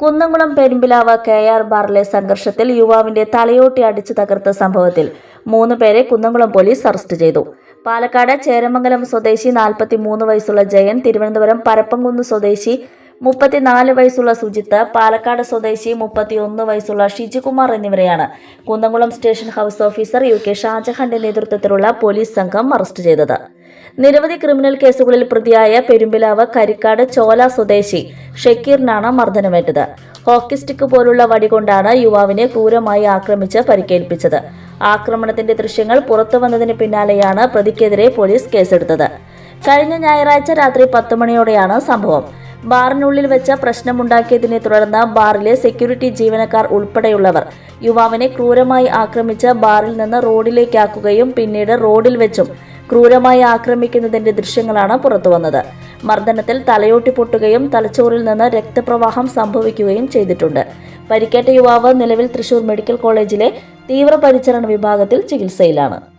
Kunnamkulam Perumpilavu K R ബാറിലെ സംഘർഷത്തിൽ യുവാവിന്റെ തലയോട്ടി അടിച്ചു തകർത്ത സംഭവത്തിൽ മൂന്ന് പേരെ കുന്നംകുളം പോലീസ് അറസ്റ്റ് ചെയ്തു. പാലക്കാട് ചേരമംഗലം സ്വദേശി നാൽപ്പത്തി മൂന്ന് വയസ്സുള്ള ജയൻ തിരുവനന്തപുരം പരപ്പംകുന്ന് സ്വദേശി മുപ്പത്തിനാല് വയസ്സുള്ള സുജിത്ത് പാലക്കാട് സ്വദേശി മുപ്പത്തിയൊന്ന് വയസ്സുള്ള ഷിജികുമാർ എന്നിവരെയാണ് Kunnamkulam station house officer U K ഷാജഹാന്റെ നേതൃത്വത്തിലുള്ള പോലീസ് സംഘം അറസ്റ്റ് ചെയ്തത്. നിരവധി ക്രിമിനൽ കേസുകളിൽ പ്രതിയായ പെരുമ്പിലാവ് കരിക്കാട് ചോല സ്വദേശി ഷക്കീറിനാണ് മർദ്ദനമേറ്റത്. ഹോക്കി സ്റ്റിക്ക് പോലുള്ള വടികൊണ്ടാണ് യുവാവിനെ ക്രൂരമായി ആക്രമിച്ച് പരിക്കേൽപ്പിച്ചത്. ആക്രമണത്തിന്റെ ദൃശ്യങ്ങൾ പുറത്തു വന്നതിന് പിന്നാലെയാണ് പ്രതിക്കെതിരെ പോലീസ് കേസെടുത്തത്. കഴിഞ്ഞ ഞായറാഴ്ച രാത്രി പത്ത് മണിയോടെയാണ് സംഭവം. ബാറിനുള്ളിൽ വെച്ച പ്രശ്നമുണ്ടാക്കിയതിനെ തുടർന്ന് ബാറിലെ സെക്യൂരിറ്റി ജീവനക്കാർ ഉൾപ്പെടെയുള്ളവർ യുവാവിനെ ക്രൂരമായി ആക്രമിച്ച് ബാറിൽ നിന്ന് റോഡിലേക്കാക്കുകയും പിന്നീട് റോഡിൽ വെച്ചും ക്രൂരമായി ആക്രമിക്കുന്നതിന്റെ ദൃശ്യങ്ങളാണ് പുറത്തുവന്നത് മർദ്ദനത്തിൽ തലയോട്ടി പൊട്ടുകയും തലച്ചോറിൽ നിന്ന് രക്തപ്രവാഹം സംഭവിക്കുകയും ചെയ്തിട്ടുണ്ട്. പരിക്കേറ്റ യുവാവ് നിലവിൽ തൃശൂർ മെഡിക്കൽ കോളേജിലെ തീവ്രപരിചരണ വിഭാഗത്തിൽ ചികിത്സയിലാണ്.